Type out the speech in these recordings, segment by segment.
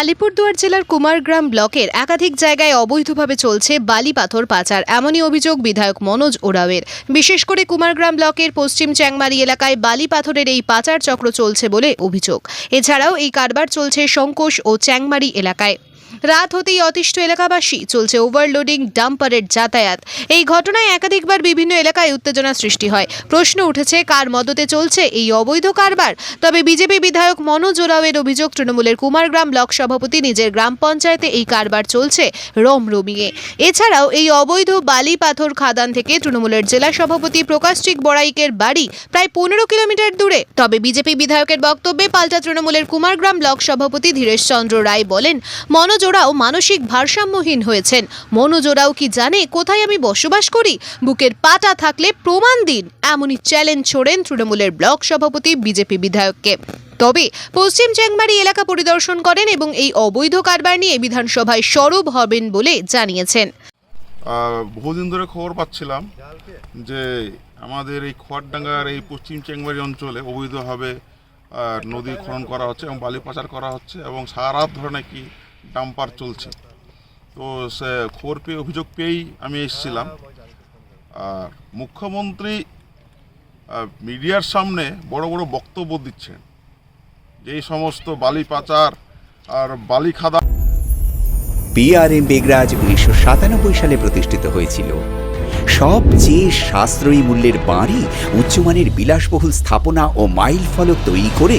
আলিপুরদুয়ার জেলার কুমারগ্রাম ব্লকের একাধিক জায়গায় অবৈধভাবে চলছে বালি পাথর পাচার, এমনই অভিযোগ বিধায়ক মনোজ ওরাওয়ের। বিশেষ করে কুমারগ্রাম ব্লকের পশ্চিম চ্যাংমারি এলাকায় বালি পাথরের এই পাচার চক্র চলছে বলে অভিযোগ। এছাড়াও এই কারবার চলছে সংকোষ ও চ্যাংমারি এলাকায়। রাত হতেই অতিষ্ঠ এলাকাবাসী চলছে ওভারলোডিং ডাম্পারের যাতায়াত। এই ঘটনায় একাধিকবার বিভিন্ন এলাকায় উত্তেজনা সৃষ্টি হয়। প্রশ্ন উঠেছে, কার মদতে চলছে এই অবৈধ কারবার? তবে বিজেপি বিধায়ক মনোজ ওরাওয়ের অভিযোগ, তৃণমূলের কুমারগ্রাম ব্লক সভাপতি নিজের গ্রাম পঞ্চায়েতে এই কারবার চলছে রমরমিয়ে। এছাড়াও এই অবৈধ বালি পাথর খাদান থেকে তৃণমূলের জেলা সভাপতি প্রকাশচিক বড়াইকের বাড়ি প্রায় পনেরো কিলোমিটার দূরে। তবে বিজেপি বিধায়কের বক্তব্যে পাল্টা তৃণমূলের কুমারগ্রাম ব্লক সভাপতি ধীরেশ চন্দ্র রায় বলেন, মনোজ ওরাও মানসিক ভারসাম্যহীন হয়েছেন। মনোজ ওরাও কি জানে কোথায় আমি বসবাস করি? বুকের পাটা থাকলে প্রমাণ দিন। এমনই চ্যালেঞ্জ ছোড়েন তৃণমূলের ব্লক সভাপতি, বিজেপি বিধায়ককে। তবে পশ্চিম চ্যাংমারি এলাকা পরিদর্শন করেন এবং এই অবৈধ কারবার নিয়ে বিধানসভায় সরব হবেন বলে জানিয়েছেন। বহুদিন ধরে খবর পাচ্ছিলাম যে আমাদের এই খোয়ারডাঙ্গার এই পশ্চিম চেংবাড়ি অঞ্চলে অবৈধভাবে নদী খনন করা হচ্ছে এবং বালি পাচার করা হচ্ছে এবং সারা রাত ধরে নাকি ডাম্পার চলছে। তো সে খবর পেয়ে, অভিযোগ পেয়েই আমি এসেছিলাম। আর মুখ্যমন্ত্রী মিডিয়ার সামনে বড় বড় বক্তব্য দিচ্ছেন। যে সমস্ত বালি পাচার আর বালি খাদা বিআরএম বেগরাজ উনিশশো সাতানব্বই সালে প্রতিষ্ঠিত হয়েছিল। সবচেয়ে সাশ্রয়ী মূল্যের বাড়ি উচ্চমানের বিলাসবহুল স্থাপনা ও মাইল ফলক তৈরি করে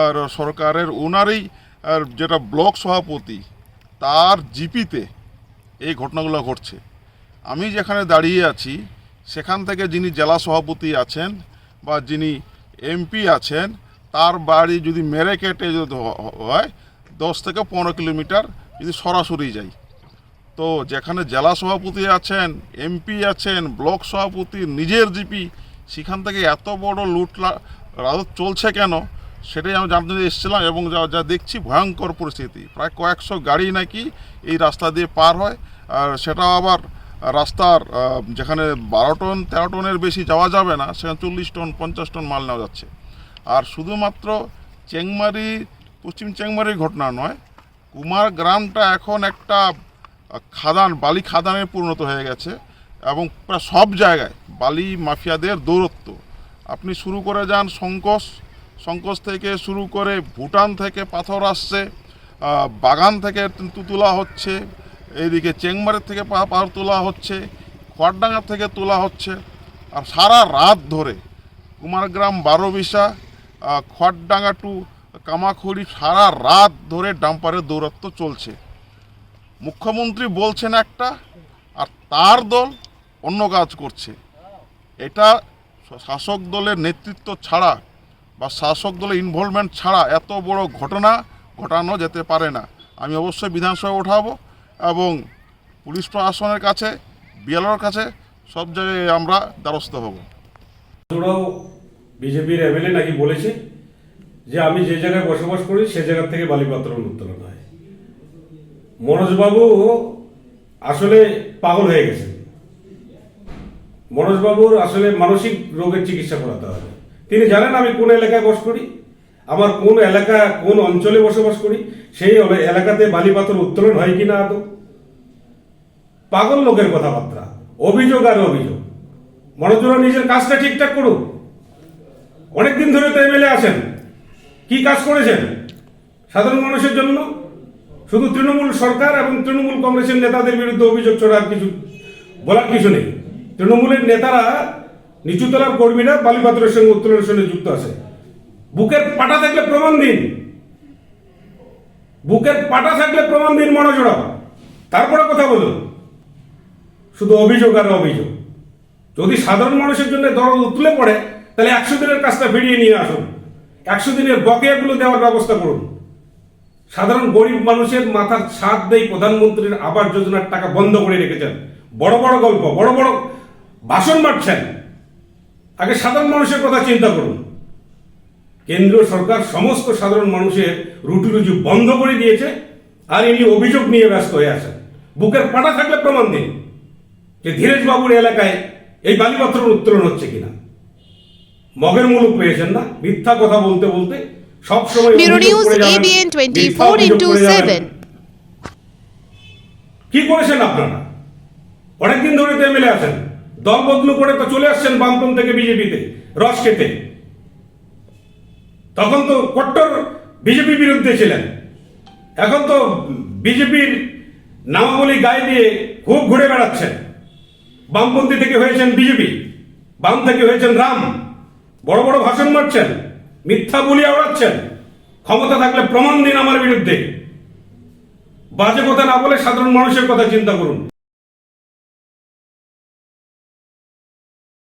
আর সরকারের ওনারই, আর যেটা ব্লক সভাপতি, তার জিপিতে এই ঘটনাগুলো ঘটছে। আমি যেখানে দাঁড়িয়ে আছি, সেখান থেকে যিনি জেলা সভাপতি আছেন বা যিনি এমপি আছেন, তার বাড়ি যদি মেরে কেটে যদি হয়, দশ থেকে পনেরো কিলোমিটার যদি সরাসরি যাই। তো যেখানে জেলা সভাপতি আছেন, এমপি আছেন, ব্লক সভাপতি, নিজের জিপি, সেখান থেকে এত বড় লুটলা রাজত চলছে কেন? সেটাই আমি জানতে এসেছিলাম এবং যা যা দেখছি ভয়ঙ্কর পরিস্থিতি। প্রায় কয়েকশো গাড়ি নাকি এই রাস্তা দিয়ে পার হয়। আর সেটাও আবার রাস্তার যেখানে বারো টন, তেরো টনের বেশি যাওয়া যাবে না, সেখানে চল্লিশ টন, পঞ্চাশ টন মাল নেওয়া যাচ্ছে। আর শুধুমাত্র চেংমারি, পশ্চিম চেংমারির ঘটনা নয়, কুমার গ্রামটা এখন একটা খাদান, বালি খাদানে পরিণত হয়ে গেছে এবং প্রায় সব জায়গায় বালি মাফিয়াদের দৌরত্ব। আপনি শুরু করে যান সংকোষ সংকোষ থেকে শুরু করে ভুটান থেকে পাথর আসছে বাগান থেকে তোলা হচ্ছে এইদিকে চেংমারের থেকে পা- পাথর তোলা হচ্ছে খোয়ারডাঙ্গা থেকে তোলা হচ্ছে আর সারা রাত ধরে কুমারগ্রাম বারোবিশা আহ, খোয়ারডাঙ্গা টু কামাখড়ি সারা রাত ধরে ডাম্পারের দৌরত্ব চলছে। মুখ্যমন্ত্রী বলছেন একটা আর তার দল অন্য কাজ করছে। এটা শাসক দলের নেতৃত্ব ছাড়া বা শাসক দলের ইনভলভমেন্ট ছাড়া এত বড় ঘটনা ঘটানো যেতে পারে না। আমি অবশ্যই বিধানসভায় ওঠাবো এবং পুলিশ প্রশাসনের কাছে, বিএলওর কাছে সব জায়গায় আমরা দ্বারস্থ হব। বিজেপির এমএলএ নাকি বলেছে যে আমি যে জায়গায় বসবাস করি সে জায়গা থেকে বালিপাত্র উত্তোলন হয়। মনোজবাবু আসলে পাগল হয়ে গেছেন। মনোজবাবুর আসলে মানসিক রোগের চিকিৎসা করাতে হবে। তিনি জানেন আমি কোন এলাকায় বস করি, আমার কোন এলাকা, কোন অঞ্চলে বসবাস করি, সেই এলা- এলাকাতে বালিপাত্র উত্তোলন হয় কিনা আদৌ? পাগল লোকের কথাবার্তা, অভিযোগ আর অভিযোগ। মনোজরা নিজের কাজটা ঠিকঠাক করুক। অনেকদিন ধরে তো এমএলএ আছেন। কি কাজ করেছেন? সাধারণ মানুষের জন্য? শুধু তৃণমূল সরকার এবং তৃণমূল কংগ্রেসের নেতাদের বিরুদ্ধে অভিযোগ ছড়া আর কিছু বলার কিছু নেই। তৃণমূলের নেতারা নিচুতলার কর্মীরা বালিপাত্রের সঙ্গে উত্তোলনের সঙ্গে যুক্ত আছে। বুকের পাটা থাকলে প্রমাণ দিন। বুকের পাটা থাকলে প্রমাণ দিন মনোজোড়া তারপরে কথা বলুন। শুধু অভিযোগ আর অভিযোগ। যদি সাধারণ মানুষের জন্য দরদ উতলে পড়ে, তাহলে একশো দিনের কাজটা ফিরিয়ে নিয়ে আসুন। একশো দিনের বকেয়াগুলো দেওয়ার ব্যবস্থা করুন। সাধারণ গরিব মানুষের মাথার ছাদ দেই প্রধানমন্ত্রীর আবাস যোজনার টাকা বন্ধ করে রেখেছেন। বড় বড় গল্প, বড় বড় ভাষণ মারছেন। আগে সাধারণ মানুষের কথা চিন্তা করুন। কেন্দ্রীয় সরকার সমস্ত সাধারণ মানুষের রুটি রুজি বন্ধ করে দিয়েছে আর ইনি অভিযোগ নিয়ে ব্যস্ত হয়ে আছেন। বুকের পাটা থাকলে প্রমাণ দিন যে ধীরেশ বাবুর এলাকায় এই বালিপত্রের উত্তোলন হচ্ছে কিনা। মগের মুলুক পেয়েছেন না মিথ্যা কথা বলতে বলতে সবসময় কি করেছেন আপনারা? অনেকদিন ধরে তো এমএলএ আছেন। দল বদলু করে তো চলে আসছেন বামপন থেকে বিজেপিতে, রস খেতে। তখন তো কট্টর বিজেপি বিরুদ্ধে ছিলেন। এখন তো বিজেপির নামাবলী গায়ে দিয়ে খুব ঘুরে বেড়াচ্ছেন। বামপন্থী থেকে হয়েছেন বিজেপি, বাম থেকে হয়েছেন রাম। বড় বড় ভাষণ মারছেন, মিথ্যা বলিয়া ওড়াচ্ছেন ক্ষমতা থাকলে প্রমাণ দিন আমার বিরুদ্ধে। বাজে কথা না বলে সাধারণ মানুষের কথা চিন্তা করুন।